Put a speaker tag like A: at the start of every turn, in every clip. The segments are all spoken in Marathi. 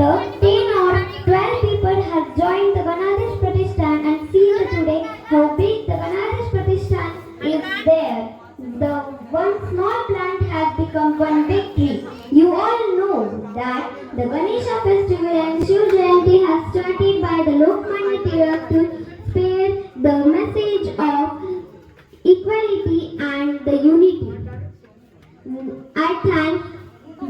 A: the 10 or 12 people have joined the Ganadish Pratishthan and see today how big the Ganadish Pratishthan is there. The one small plant has become one big tree. You all know that the Ganesha festival and Shiv Jayanti has started by the Lokmanya Tilak to spread the message of equality and the unity. I thank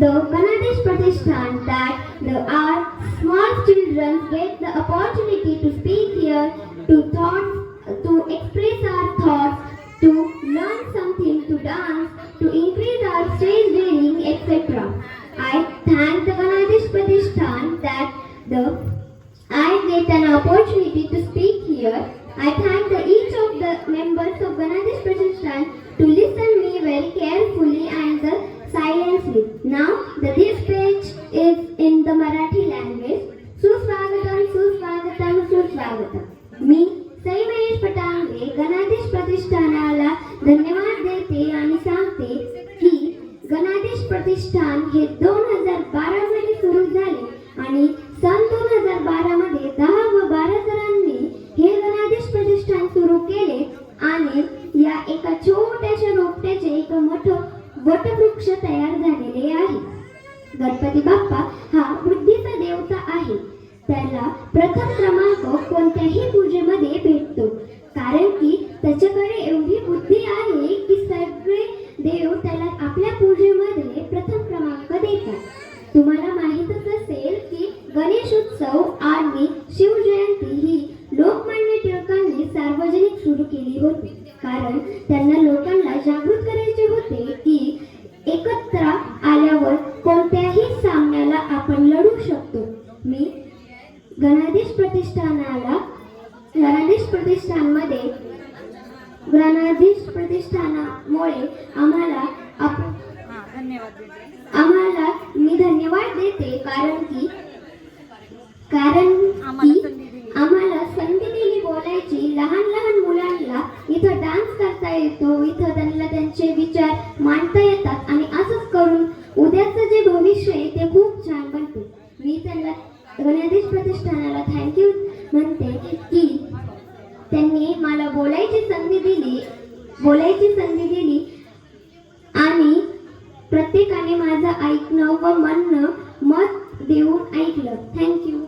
A: the Bangladesh Pratishthan that the, our small children get the opportunity to speak here, to thoughts, to express our thoughts, to learn something, to dance, to increase our stage daring, etc. I thank the Bangladesh Pratishthan that the I get an opportunity to speak here. I thank the, each of the members of Bangladesh Pratishthan to listen me very carefully and the silently. Now, स्वागतम मी सई महेश पटांगे गणाधीश प्रतिष्ठानाला धन्यवाद देते आणि सांगते की गणाधीश प्रतिष्ठान हे दोन हजार बारा मध्ये सुरू झाले आणि सन दोन हजार बारा मध्ये दहा व बारा जणांनी हे गणाधीश प्रतिष्ठान सुरू केले आणि या एका छोट्याशा रोपट्याचे एक मोठं वटवृक्ष तयार झालेले आहे. गणपती बाप्पा हा वृद्धीचा देवता आहे. त्याला प्रथम क्रमांक कोणत्याही पूजेमध्ये भेटतो. कारण की त्याच्याकडे एवढी बुद्धी आहे की सगळे देव त्याला आपल्या पूजेमध्ये प्रथम क्रमांक देतात. तुम्हाला माहीतच असेल की गणेश उत्सव आणि शिवजयंती ही लोकमान्य टिळकांनी सार्वजनिक सुरू केली होती. कारण त्यांना लोकांना जागृत करायचे होते की एकत्र आल्यावर कोणत्याही सामन्याला आपण लढू शकतो. मी गणाधीश प्रतिष्ठानाला गणाधीश प्रतिष्ठानमध्ये गणाधीश प्रतिष्ठानामुळे आम्हाला आप आम्हाला मी धन्यवाद देते कारण की कारण की आम्हाला संधी दिली बोलायची. लहान लहान मुलांना इथं डान्स करता येतो. इथं त्यांना त्यांचे विचार मांडता येतात. आणि असंच करून उद्याचं जे भविष्य आहे ते खूप छान बनते. मी त्यांना गणेश प्रतिष्ठानाला थँक्यू म्हणते की त्यांनी मला बोलायची संधी दिली बोलायची संधी दिली आणि प्रत्येकाने माझं ऐकणं व म्हणणं मत देऊन ऐकलं. थँक्यू